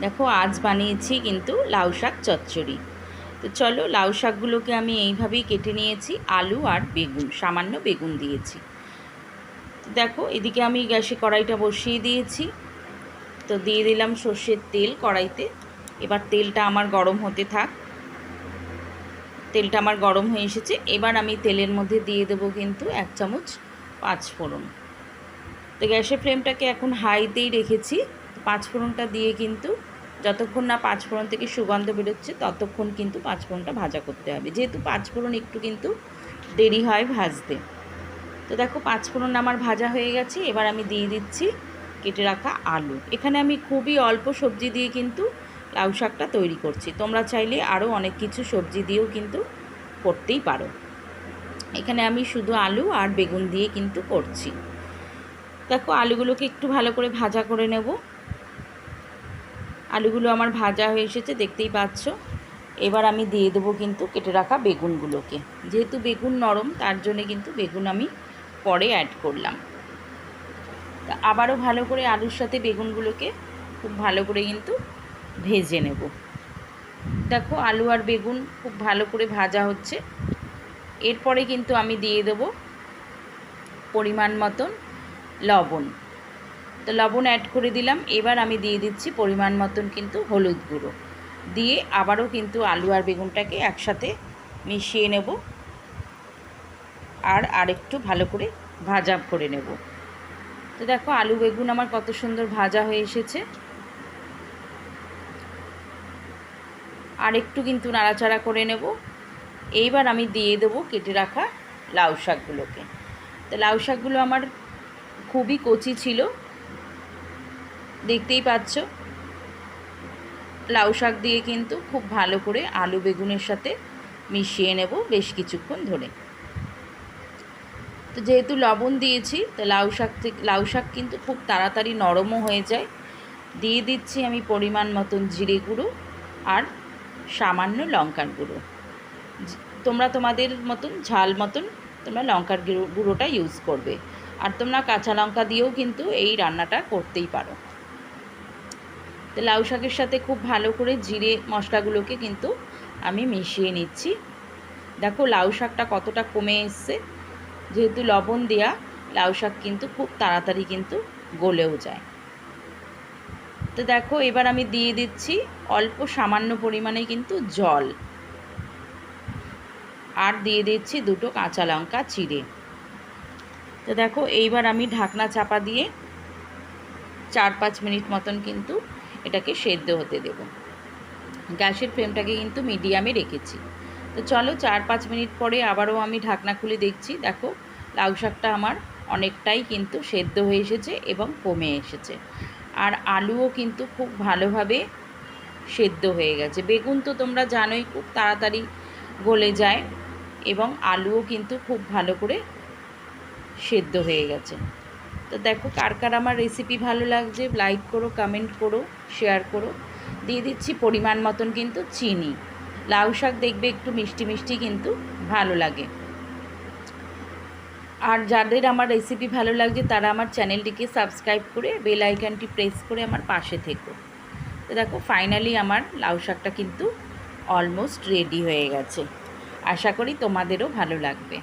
দেখো, আজ বানিয়েছি কিন্তু লাউ শাক চচ্চড়ি। তো চলো, লাউ শাকগুলোকে আমি এইভাবেই কেটে নিয়েছি, আলু আর বেগুন, সামান্য বেগুন দিয়েছি। দেখো, এদিকে আমি গ্যাসে কড়াইটা বসিয়ে দিয়েছি। তো দিয়ে দিলাম সর্ষের তেল কড়াইতে। এবার তেলটা আমার গরম হতে থাক। তেলটা আমার গরম হয়ে এসেছে। এবার আমি তেলের মধ্যে দিয়ে দেবো কিন্তু এক চামচ পাঁচ ফোড়ন তো গ্যাসের ফ্লেমটাকে এখন হাইতেই রেখেছি। পাঁচ ফোড়নটা দিয়ে কিন্তু যতক্ষণ না পাঁচ ফোড়ন থেকে সুগন্ধ বেরোচ্ছে, ততক্ষণ কিন্তু পাঁচ ফোড়নটা ভাজা করতে হবে। যেহেতু পাঁচ ফোড়ন একটু কিন্তু দেরি হয় ভাজতে। তো দেখো, পাঁচ ফোড়ন আমার ভাজা হয়ে গেছে। এবার আমি দিয়ে দিচ্ছি কেটে রাখা আলু। এখানে আমি খুবই অল্প সবজি দিয়ে কিন্তু লাউ শাকটা তৈরি করছি। তোমরা চাইলে আরও অনেক কিছু সবজি দিয়েও কিন্তু করতেই পারো। এখানে আমি শুধু আলু আর বেগুন দিয়ে কিন্তু করছি। দেখো, আলুগুলোকে একটু ভালো করে ভাজা করে নেব। আলুগুলো আমার ভাজা হয়ে এসেছে, দেখতেই পাচ্ছ। এবার আমি দিয়ে দেবো কিন্তু কেটে রাখা বেগুনগুলোকে। যেহেতু বেগুন নরম, তার জন্যে কিন্তু বেগুন আমি পরে অ্যাড করলাম। তা আবারও ভালো করে আলুর সাথে বেগুনগুলোকে খুব ভালো করে কিন্তু ভেজে নেব। দেখো, আলু আর বেগুন খুব ভালো করে ভাজা হচ্ছে। এরপরে কিন্তু আমি দিয়ে দেব পরিমাণ মতন লবণ। তো লবণ অ্যাড করে দিলাম। এবার আমি দিয়ে দিচ্ছি পরিমাণ মতন কিন্তু হলুদ গুঁড়ো। দিয়ে আবারও কিন্তু আলু আর বেগুনটাকে একসাথে মিশিয়ে নেব। আর আরেকটু ভালো করে ভাজা করে নেব। তো দেখো আলু বেগুন আমার কত সুন্দর ভাজা হয়ে এসেছে। আর একটু কিন্তু নাড়াচাড়া করে নেব। এইবার আমি দিয়ে দেবো কেটে রাখা লাউ শাকগুলোকে। তো লাউ শাকগুলো আমার খুবই কচি ছিল। দেখতেই পাচ্ছ। লাউ শাক দিয়ে কিন্তু খুব ভালো করে আলু বেগুনের সাথে মিশিয়ে নেব বেশ কিছুক্ষণ ধরে। তো যেহেতু লবণ দিয়েছি, তো লাউ শাক থেকে লাউ শাক কিন্তু খুব তাড়াতাড়ি নরমও হয়ে যায়। দিয়ে দিচ্ছি আমি পরিমাণ মতন জিরে গুঁড়ো আর সামান্য লঙ্কার গুঁড়ো। তোমরা তোমাদের মতন ঝাল মতন তোমরা লঙ্কার গুঁড়োটা ইউজ করবে। আর তোমরা কাঁচা লঙ্কা দিয়েও কিন্তু এই রান্নাটা করতেই পারো। তো লাউ শাকের সাথে খুব ভালো করে জিরে মশলাগুলোকে কিন্তু আমি মিশিয়ে নিচ্ছি। দেখো লাউ শাকটা কতটা কমে এসছে। যেহেতু লবণ দেওয়া লাউ শাক কিন্তু খুব তাড়াতাড়ি কিন্তু গলেও যায়। তো দেখো এবার আমি দিয়ে দিচ্ছি অল্প সামান্য পরিমাণে কিন্তু জল। আর দিয়ে দিচ্ছি দুটো কাঁচা লঙ্কা চিড়ে। তো দেখো এইবার আমি ঢাকনা চাপা দিয়ে চার পাঁচ মিনিট মতন কিন্তু এটাকে সেদ্ধ হতে দেব। গ্যাসের ফ্লেমটাকে কিন্তু মিডিয়ামে রেখেছি। তো চলো চার পাঁচ মিনিট পরে আবারও আমি ঢাকনা খুলে দেখছি। দেখো, লাউ শাকটা আমার অনেকটাই কিন্তু সেদ্ধ হয়ে এসেছে এবং কমে এসেছে। আর আলুও কিন্তু খুব ভালোভাবে সেদ্ধ হয়ে গেছে। বেগুন তো তোমরা জানোই, খুব তাড়াতাড়ি গলে যায় এবং আলুও কিন্তু খুব ভালো করে সেদ্ধ হয়ে গেছে। তো দেখো কার কার আমার রেসিপি ভালো লাগছে লাইক করো কমেন্ট করো শেয়ার করো। দিয়ে দিচ্ছি পরিমাণ মতন কিন্তু চিনি। লাউ শাক দেখবে একটু মিষ্টি মিষ্টি কিন্তু ভালো লাগে। আর যাদের আমার রেসিপি ভালো লাগছে, তারা আমার চ্যানেলটিকে সাবস্ক্রাইব করে বেল আইকনটি প্রেস করে আমার পাশে থেকো। তো দেখো ফাইনালি আমার লাউ শাকটা কিন্তু অলমোস্ট রেডি হয়ে গেছে। আশা করি তোমাদেরও ভালো লাগবে।